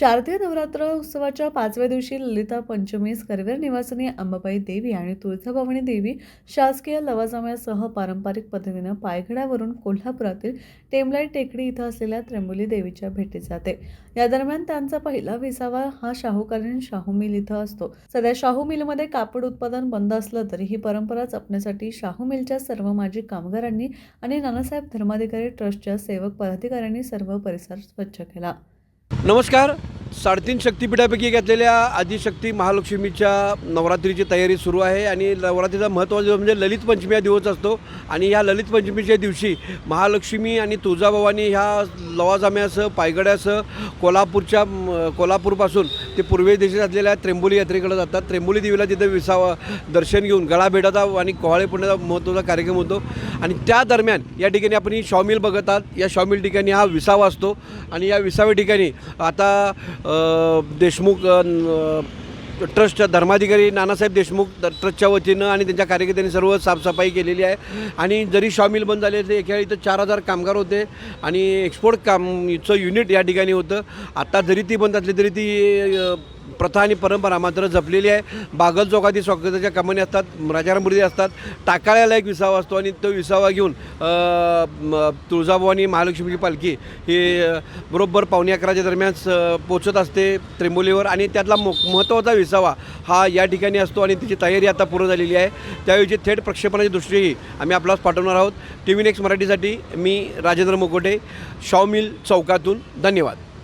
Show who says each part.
Speaker 1: शारदीय नवरात्र उत्सवाच्या पाचव्या दिवशी ललिता पंचमीस करवीर निवासिनी अंबाबाई देवी आणि तुळजाभवानी देवी शासकीय लवाजम्यासह पारंपरिक पद्धतीनं पायघड्यावरून कोल्हापुरातील टेमलाई टेकडी इथं असलेल्या त्र्यंबोली देवीच्या भेटी जाते. या दरम्यान त्यांचा पहिला विसावा हा शाहूकालीन शाहू मिल इथं असतो. सध्या शाहू मिलमध्ये कापड उत्पादन बंद असलं तरी ही परंपरा जपण्यासाठी शाहू मिलच्या सर्व माजी कामगारांनी आणि नानासाहेब धर्माधिकारी ट्रस्टच्या सेवक पदाधिकाऱ्यांनी सर्व परिसर स्वच्छ केला.
Speaker 2: नमस्कार. साडेतीन शक्तिपीठापैकी घेतलेल्या आदिशक्ती महालक्ष्मीच्या नवरात्रीची तयारी सुरू आहे आणि नवरात्रीचा महत्त्वाचा दिवस म्हणजे ललित पंचमी हा दिवस असतो. आणि ह्या ललित पंचमीच्या दिवशी महालक्ष्मी आणि तुळजाभवानी ह्या लवाजाम्यासह पायगड्यासह कोल्हापूरच्या कोल्हापूरपासून ते पूर्वे देशात असलेल्या त्रेंबोली यात्रेकडे जातात. त्रेंबोली देवीला तिथे विसावा दर्शन घेऊन गळा भेटाचा आणि कोहाळे पुण्याचा महत्त्वाचा कार्यक्रम होतो. आणि त्या दरम्यान या ठिकाणी आपण ही शॉमिल बघत आहात. या शॉमिल ठिकाणी हा विसावा असतो. आणि या विसाव्या ठिकाणी आता देशमुख ट्रस्टच्या ट्रस्ट धर्माधिकारी नानासाहेब देशमुख ट्रस्टच्या वतीनं आणि त्यांच्या कार्यकर्त्यांनी सर्व साफसफाई केलेली आहे. आणि जरी शॉमिल बंद झाले तरी एका वेळी इथं चार हजार कामगार होते. आणि एक्सपोर्ट कामचं युनिट या ठिकाणी होतं. आता जरी ती बंद असली तरी ती प्रथा आणि परंपरा मात्र जपलेली आहे. बागलचौकातील स्वागताच्या कमानी असतात राजारामपुरी असतात. टाकाळ्याला एक विसावा असतो आणि तो विसावा घेऊन तुळजाभवानी महालक्ष्मीची पालखी ही बरोबर पावणे अकराच्या दरम्यान स- पोचत असते त्रिंबोलीवर आणि त्यातला मो महत्त्वाचा विसावा हा या ठिकाणी असतो आणि त्याची तयारी आता पूर्ण झालेली आहे. त्याऐवजी थेट प्रक्षेपणाची दृष्टीही आम्ही आपलाच पाठवणार आहोत. टी व्ही नेक्स्ट मराठीसाठी मी राजेंद्र मुकोटे शॉमिल चौकातून. धन्यवाद.